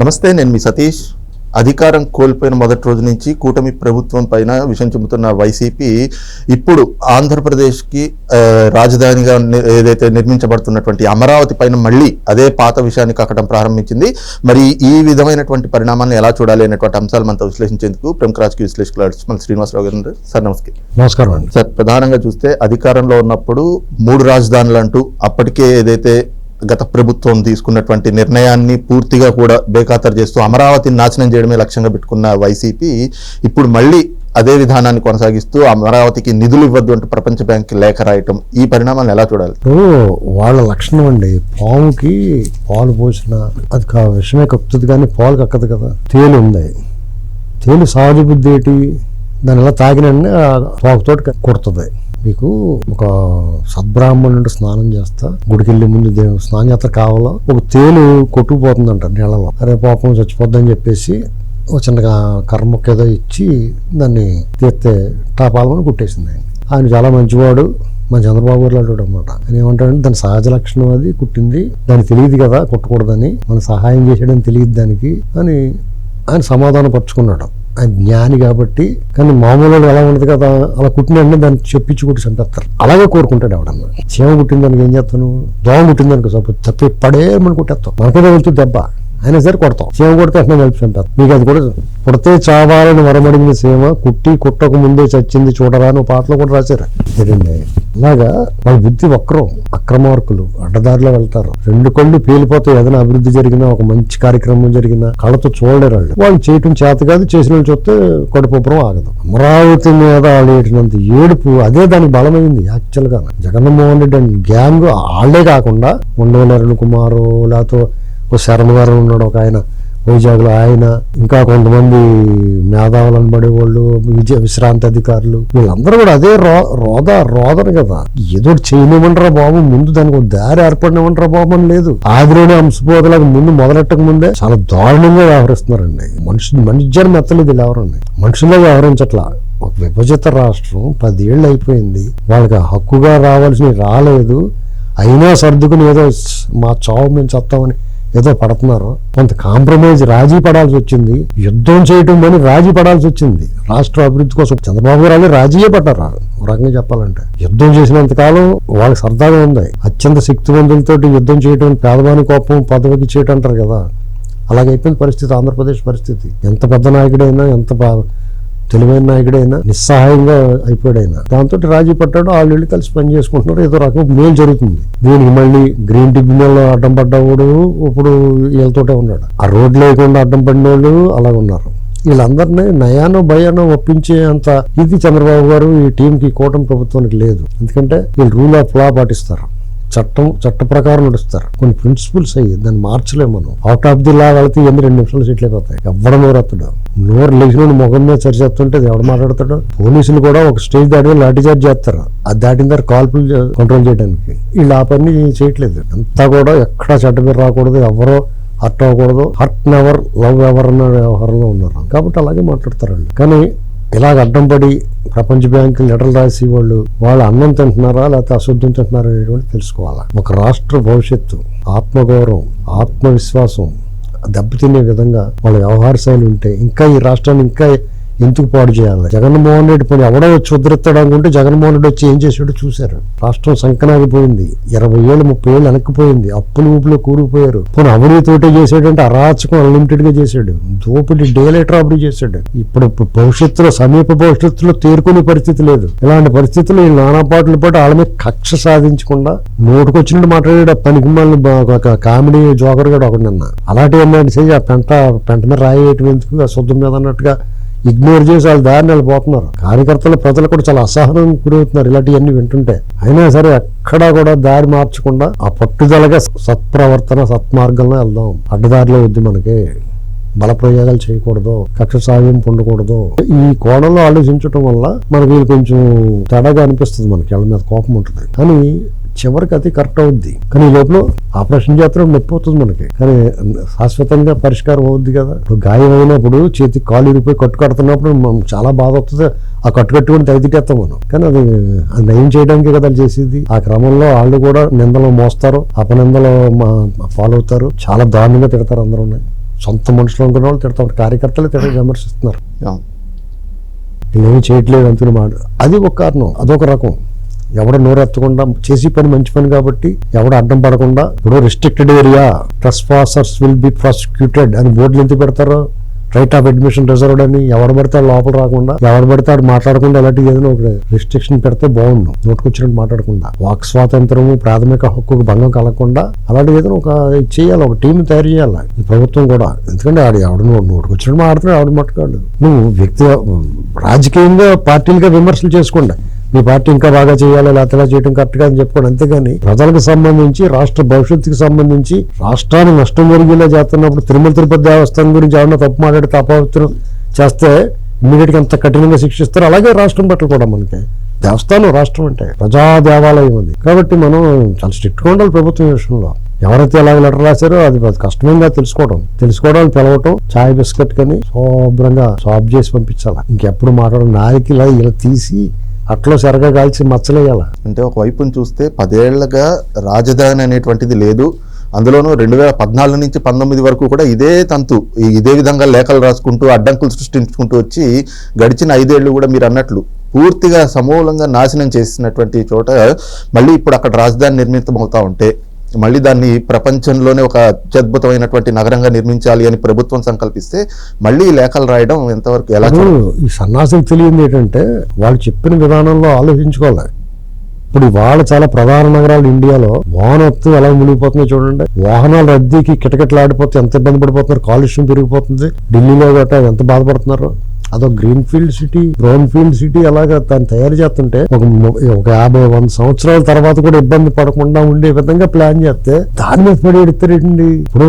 నమస్తే నేను మీ సతీష్. అధికారం కోల్పోయిన మొదటి రోజు నుంచి కూటమి ప్రభుత్వం పైన విషయం చెబుతున్న వైసీపీ ఇప్పుడు ఆంధ్రప్రదేశ్కి రాజధానిగా ఏదైతే నిర్మించబడుతున్నటువంటి అమరావతి పైన మళ్ళీ అదే పాత విషయాన్ని కక్కడం ప్రారంభించింది. మరి ఈ విధమైనటువంటి పరిణామాలను ఎలా చూడాలి అనేటువంటి అంశాలు మనతో విశ్లేషించేందుకు ప్రముఖ రాజకీయ విశ్లేషకులు మన శ్రీనివాసరావు గారు. సార్ నమస్కారం. అండి. సార్ ప్రధానంగా చూస్తే అధికారంలో ఉన్నప్పుడు మూడు రాజధానులు అంటూ అప్పటికే ఏదైతే గత ప్రభుత్వం తీసుకున్నటువంటి నిర్ణయాన్ని పూర్తిగా కూడా బేఖాతరు చేస్తూ అమరావతిని నాశనం చేయడమే లక్ష్యంగా పెట్టుకున్న వైసీపీ ఇప్పుడు మళ్ళీ అదే విధానాన్ని కొనసాగిస్తూ అమరావతికి నిధులు ఇవ్వద్దు అంటూ ప్రపంచ బ్యాంక్ లేఖ రాయటం ఈ పరిణామాలను ఎలా చూడాలి? ఇప్పుడు వాళ్ళ లక్షణం అండి పాముకి పాలు పోసిన అది విషమే కక్కుతుంది కానీ పాలు కక్కదు కదా. తేలు ఉంది. తేలు సహజ బుద్ధి ఏంటి? దాని ఎలా తాగిన పాకుతోటి కుడుతుంది. మీకు ఒక సద్బ్రాహ్మణుడు స్నానం చేస్తా గుడికెళ్ళి ముందు దేవుడు స్నానం చేస్తా కావాలా? ఒక తేలు కొట్టుకుపోతుందంట నీళ్ళలో. అరే పాపం చచ్చిపోద్దని చెప్పేసి ఒక చిన్నగా కర్మకు ఏదో ఇచ్చి దాన్ని తీస్తే టాపాలని కుట్టేసింది ఆయన. ఆయన చాలా మంచివాడు మా చంద్రబాబు గారు లాంటి అనమాట ఆయన ఏమంటాడంటే దాని సహజ లక్షణం అది కుట్టింది. దానికి తెలియదు కదా కుట్టకూడదని. మన సహాయం చేసాడని తెలియదు దానికి అని ఆయన సమాధానం పరుచుకున్నాడు జ్ఞాని కాబట్టి కానీ మామూలు ఎలా ఉండదు కదా అలా కుట్టిన దాన్ని చెప్పించి కుట్టి చంపేస్తారు. అలాగే కోరుకుంటాడు ఎవడన్నా. చీమ కుట్టిందానికి ఏం చేస్తాను? దోమ కుట్టిందానికి సపోజ్ తప్పి పడేమని కుట్టేస్తాం. మనకేదో వెళ్తూ దెబ్బ. అయినా సరే కొడతాం. సీమ కొడితే అట్లా కలిపి మీకు అది కూడా పుడితే చావాలని వరమడిగిన సీమ కుట్టి కుట్టక ముందే చచ్చింది చూడరా అని పాటలు కూడా రాశారు. ఏంటండి ఇలాగా వాళ్ళ బుద్ధి వక్రం అక్రమార్కులు అడ్డదారిలో వెళ్తారు. రెండు కళ్ళు పేలిపోతే ఏదైనా అభివృద్ధి జరిగినా ఒక మంచి కార్యక్రమం జరిగినా కళ్ళతో చూడలేరు వాళ్ళు. వాళ్ళు చేయటం చేత కాదు చేసిన వాళ్ళు చూస్తే కడుపురం ఆగదు. అమరావతి మీద వాళ్ళు ఏడుపు అదే దానికి బలమైంది యాక్చువల్గా జగన్మోహన్ రెడ్డి అండ్ గ్యాంగ్ వాళ్ళే కాకుండా ఉండవల్లి అరుణ్ కుమారు లేకపోతే ఓ శర్మ గారు ఉన్నాడు ఒక ఆయన. వైజాగ్లో ఆయన ఇంకా కొంతమంది మేధావులు పడేవాళ్ళు విజయ విశ్రాంతి అధికారులు. వీళ్ళందరూ కూడా అదే రో రోద రోదరు కదా. ఏదో చేయనివ్వంటారా బాబు ముందు దానికి ఒక దారి ఏర్పడినివ్వంటారా బాబు అని లేదు. ఆదిలోనే అంశపోతలకు ముందు మొదలెట్టక ముందే చాలా దారుణంగా వ్యవహరిస్తున్నారండి. మనుషులు మనుష్యం మెత్తలేదు ఇలా ఎవరండి మనుషుల్లో వ్యవహరించట్లా. ఒక విభజిత రాష్ట్రం పదేళ్ళు అయిపోయింది. వాళ్ళకి హక్కుగా రావాల్సినవి రాలేదు. అయినా సర్దుకుని ఏదో మా చావు మేము చెప్తామని ఏదో పడుతున్నారు. కొంత కాంప్రమైజ్ రాజీ పడాల్సి వచ్చింది. యుద్ధం చేయటం అని రాజీ పడాల్సి వచ్చింది. రాష్ట్ర అభివృద్ధి కోసం చంద్రబాబు గారు రాజీయే పడ్డారు. రకంగా చెప్పాలంటే యుద్ధం చేసినంత కాలం వాళ్ళకి సరదాగా ఉంది. అత్యంత శక్తివంతులతో యుద్ధం చేయటం పేదవాని కోపం పదవికి చేయటం అంటారు కదా. అలాగైపోయింది పరిస్థితి ఆంధ్రప్రదేశ్ పరిస్థితి. ఎంత పెద్ద నాయకుడైనా ఎంత బా- తెలివైన నాయకుడైనా నిస్సహాయంగా అయిపోయాడు ఆయన దాంతో రాజీ పట్టాడు వాళ్ళు వెళ్ళి కలిసి పని చేసుకుంటున్నారు ఏదో రకం మేలు జరుగుతుంది. దీనికి మళ్ళీ గ్రీన్ ట్రిబ్యునల్ అడ్డం పడ్డవాడు ఇప్పుడు వీళ్ళతోటే ఉన్నాడు. ఆ రోడ్లు లేకుండా అడ్డం పడిన వాళ్ళు అలా ఉన్నారు. వీళ్ళందరినీ నయానో భయానో ఒప్పించే అంత ఇది చంద్రబాబు గారు ఈ టీంకి కూటమి ప్రభుత్వానికి లేదు. ఎందుకంటే వీళ్ళు రూల్ ఆఫ్ లా పాటిస్తారు. చట్టం చట్ట ప్రకారం నడుస్తారు. కొన్ని ప్రిన్సిపల్స్ అయ్యి దాన్ని మార్చలేము మనం. అవుట్ ఆఫ్ ది లా వెళితే ఎన్ని రెండు నిమిషాలు సెటిల్ అయిపోతాయి. ఎవ్వడం నోరెత్తడు నోరు లేచిన ముఖం మీద చర్చ చేస్తుంటే ఎవడు మాట్లాడతాడు? పోలీసులు కూడా ఒక స్టేజ్ దాటి లాఠీ చార్జ్ చేస్తారు. అది దాటిన తర్వాత కాల్పులు కంట్రోల్ చేయడానికి. వీళ్ళు ఆ పని చేయట్లేదు. అంతా కూడా ఎక్కడా చెడ్డ మీద రాకూడదు. ఎవరో హర్ట్ అవ్వకూడదు. హర్ట్ నెవర్ లవ్ ఎవర్ అన్న వ్యవహారంలో ఉన్నారు. కాబట్టి అలాగే మాట్లాడతారు కానీ ఇలాగ అడ్డం పడి ప్రపంచ బ్యాంకు లెటర్లు రాసి వాళ్ళు వాళ్ళు అన్నం తింటున్నారా లేకపోతే అశుద్ధం తింటున్నారా అనేటువంటి తెలుసుకోవాలి. ఒక రాష్ట్ర భవిష్యత్తు ఆత్మగౌరవం ఆత్మవిశ్వాసం దెబ్బతినే విధంగా వాళ్ళ వ్యవహార శైలి ఉంటే ఇంకా ఈ రాష్ట్రాన్ని ఇంకా ఎందుకు పాడు చేయాలి? జగన్మోహన్ రెడ్డి పని ఎవడో వచ్చి ఉద్ధరిస్తాడు అనుకుంటే జగన్మోహన్ రెడ్డి వచ్చి ఏం చేసాడో చూశారు. రాష్ట్రం సంకనాగిపోయింది. ఇరవై ఏళ్ళు ముప్పై ఏళ్ళు వెనక్కిపోయింది. అప్పులు ఊపులో కూరుకుపోయారు. పోనీ అవినీతోటే చేసాడంటే అరాచకం అన్లిమిటెడ్గా చేశాడు. దోపిడి డేలైట్ అప్పుడు చేశాడు. ఇప్పుడు భవిష్యత్తులో సమీప భవిష్యత్తులో తేరుకునే పరిస్థితి లేదు. ఇలాంటి పరిస్థితుల్లో ఈ నానా పాటలు పాటు వాళ్ళ మీద కక్ష సాధించకుండా నోటుకొచ్చినట్టు మాట్లాడాడు ఆ పనికి మళ్ళీ ఒక కామెడీ జోకర్ గడు ఒకటి నిన్న. అలాంటివి ఏమైనా చేసి ఆ పెంట పెంట మీద రాయి ఎందుకు? ఆ శుద్ధం మీద అన్నట్టుగా ఇగ్నోర్ చేసి వాళ్ళ దారిని వెళ్ళిపోతున్నారు కార్యకర్తలు ప్రజలు కూడా చాలా అసహనం గురవుతున్నారు ఇలాంటివన్నీ వింటుంటే. అయినా సరే ఎక్కడా కూడా దారి మార్చకుండా ఆ పట్టుదలగా సత్ప్రవర్తన సత్మార్గంలో వెళ్దాం. అడ్డదారిలో వద్దు మనకి. బలప్రయోగాలు చేయకూడదు. కక్ష సాయం పొందకూడదు. ఈ కోణంలో ఆలోచించడం వల్ల మనకి వీళ్ళు కొంచెం తేడాగా అనిపిస్తుంది మనకి. వాళ్ళ మీద కోపం ఉంటుంది. కానీ చివరికి అది కరెక్ట్ అవుద్ది. కానీ ఈ లోపల ఆపరేషన్ చేస్తే నొప్పి అవుతుంది మనకి. కానీ శాశ్వతంగా పరిష్కారం అవుద్ది కదా. ఇప్పుడు గాయం అయినప్పుడు చేతి కాలు ఇరిపోయి కట్టు కడుతున్నప్పుడు మనం చాలా బాధ వస్తుంది. ఆ కట్టు కట్టుకుని తగ్గితేస్తాం మనం. కానీ అది అది నయం చేయడానికి కదా చేసేది. ఆ క్రమంలో వాళ్ళు కూడా నిందలు మోస్తారు. అపనిందలు ఫాలో అవుతారు. చాలా దారుణంగా తిడతారు అందరూ సొంత మనుషులు అనుకున్న వాళ్ళు తిడతా. ఉంటారు కార్యకర్తలు తిడ విమర్శిస్తున్నారు. వీళ్ళేమీ చేయట్లేదు అనుకుని మాట అది ఒక కారణం. అదొక రకం. ఎవడ నోరెత్తకుండా చేసి పని మంచి పని కాబట్టి ఎవడ అడ్డం పడకుండా ఇప్పుడు restricted area trespassers will be prosecuted అని బోర్డులు ఎందుకు పెడతారు? రైట్ ఆఫ్ అడ్మిషన్ రిజర్వ్డ్ అని ఎవడు పడితే లోపల రాకుండా ఎవడు పడితే వాడు మాట్లాడకుండా అలాంటి ఏదైనా ఒక రిస్ట్రిక్షన్ పెడితే బాగుండు. నోటుకొచ్చినట్టు మాట్లాడకుండా వాక్ స్వాతంత్రము ప్రాథమిక హక్కుకు భంగం కలగకుండా అలాంటి ఏదైనా ఒక ఇది చేయాలి ఒక టీం తయారు చేయాలి. ఈ ప్రభుత్వం కూడా ఎందుకంటే ఆడు ఎవడు నోటుకొచ్చినట్టు మాట్లాడుతున్నాడు ఆవిడ మట్టుకాడు నువ్వు వ్యక్తి రాజకీయంగా పార్టీలుగా విమర్శలు చేసుకోండి. మీ పార్టీ ఇంకా బాగా చేయాలి లేకపోతే చేయడం కరెక్ట్ అని చెప్పుకోండి. అంతేగాని ప్రజలకు సంబంధించి రాష్ట్ర భవిష్యత్తుకి సంబంధించి రాష్ట్రానికి నష్టం జరిగేలా చేస్తున్నప్పుడు తిరుమల తిరుపతి దేవస్థానం గురించి ఏమన్నా తప్పు మాట్లాడితే అపవిత్రం చేస్తే ఇమ్మీడియట్గా అంత కఠినంగా శిక్షిస్తారు అలాగే రాష్ట్రం పట్ల కూడా మనకి. దేవస్థానం రాష్ట్రం అంటే ప్రజా దేవాలయం ఉంది కాబట్టి మనం చాలా స్ట్రిక్ట్గా ఉండాలి ప్రభుత్వం విషయంలో. ఎవరైతే ఎలాగ లెటర్ రాశారో అది కష్టంగా తెలుసుకోవడం తెలుసుకోవడం పిలవటం చాయ్ బిస్కెట్ కని శుభ్రంగా సాఫ్ చేసి పంపించాలి. ఇంకెప్పుడు మాట్లాడడం నాయకులు ఇలా తీసి అట్లా సరగా కాల్చి మచ్చలేయాల? అంటే ఒకవైపును చూస్తే పదేళ్ళుగా రాజధాని అనేటువంటిది లేదు. అందులోనూ రెండు వేల పద్నాలుగు నుంచి పంతొమ్మిది వరకు కూడా ఇదే తంతు ఇదే విధంగా లేఖలు రాసుకుంటూ అడ్డంకులు సృష్టించుకుంటూ వచ్చి గడిచిన ఐదేళ్ళు కూడా మీరు అన్నట్లు పూర్తిగా సమూలంగా నాశనం చేసినటువంటి చోట మళ్ళీ ఇప్పుడు అక్కడ రాజధాని నిర్మితం అవుతా ఉంటే మళ్ళీ దాన్ని ప్రపంచంలోనే ఒక అత్యద్భుతమైనటువంటి నగరంగా నిర్మించాలి అని ప్రభుత్వం సంకల్పిస్తే మళ్ళీ లేఖలు రాయడం ఎంతవరకు ఎలా? ఈ సన్నాసులకు తెలియంది ఏంటంటే వాళ్ళు చెప్పిన విధానంలో ఆలోచించుకోవాలి. ఇప్పుడు ఇవాళ చాలా ప్రధాన నగరాలు ఇండియాలో వానొత్తు ఎలా మునిగిపోతుందో చూడండి. వాహనాల రద్దీకి కిటకిటలాడిపోతే ఎంత ఇబ్బంది పడిపోతున్నారు కాలుష్యం పెరిగిపోతుంది. ఢిల్లీలో గట్రా ఎంత బాధపడుతున్నారు? అదో green field city brown field city అలాగా దాన్ని తయారు చేస్తుంటే ఒక ఒక యాభై వంద సంవత్సరాల తర్వాత కూడా ఇబ్బంది పడకుండా ఉండే విధంగా ప్లాన్ చేస్తే దాని మీద పడి ఎడతారేంటి? ఇప్పుడు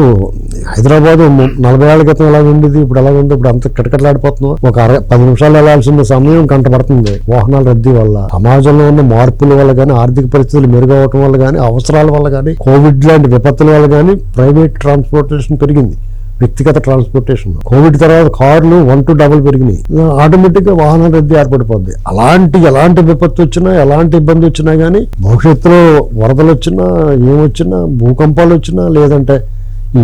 హైదరాబాద్ నలభై ఏళ్ళ క్రితం ఎలా ఉండేది? ఇప్పుడు ఎలా ఉంది? ఇప్పుడు అంత కిటకట్లాడిపోతున్నాం ఒక అర పది నిమిషాలు వెళ్ళాల్సిన సమయం కంటపడుతుంది వాహనాల రద్దీ వల్ల సమాజంలో ఉన్న మార్పుల వల్ల కానీ ఆర్థిక పరిస్థితులు మెరుగవటం వల్ల కానీ అవసరాల వల్ల కానీ కోవిడ్ లాంటి విపత్తుల వల్ల కానీ ప్రైవేట్ ట్రాన్స్పోర్టేషన్ పెరిగింది. వ్యక్తిగత ట్రాన్స్పోర్టేషన్ కోవిడ్ తర్వాత కార్లు వన్ టు డబుల్ పెరిగినాయి. ఆటోమేటిక్గా వాహన రద్దీ ఏర్పడిపోద్ది. అలాంటి ఎలాంటి విపత్తు వచ్చినా ఎలాంటి ఇబ్బంది వచ్చినా కానీ భవిష్యత్తులో వరదలు వచ్చినా ఏమొచ్చినా భూకంపాలు వచ్చినా లేదంటే ఈ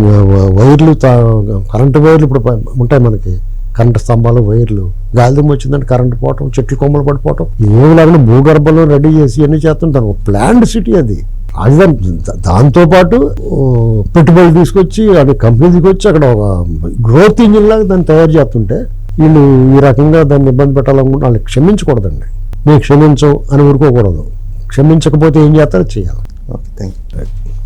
వైర్లు తా- కరెంటు వైర్లు ఇప్పుడు ఉంటాయి మనకి. కరెంటు స్తంభాలు వైర్లు. గాలిదుమ్మ వచ్చిందంటే కరెంటు పోవటం చెట్లు కొమ్మలు పడిపోవటం. ఏమి లేకుండా భూగర్భంలో రెడీ చేసి అన్ని చేస్తుంటారు. ప్లాండ్ సిటీ అది. రాజధాని దా- దాంతోపాటు పెట్టుబడులు తీసుకొచ్చి అది కంపెనీ తీసుకొచ్చి అక్కడ ఒక గ్రోత్ ఇంజిన్ లాగా దాన్ని తయారు చేస్తుంటే వీళ్ళు ఈ రకంగా దాన్ని ఇబ్బంది పెట్టాలనుకుంటే వాళ్ళని క్షమించకూడదండి. మేము క్షమించం అని ఊరుకోకూడదు. క్షమించకపోతే ఏం చేస్తారో? చేయాలి. Okay thank you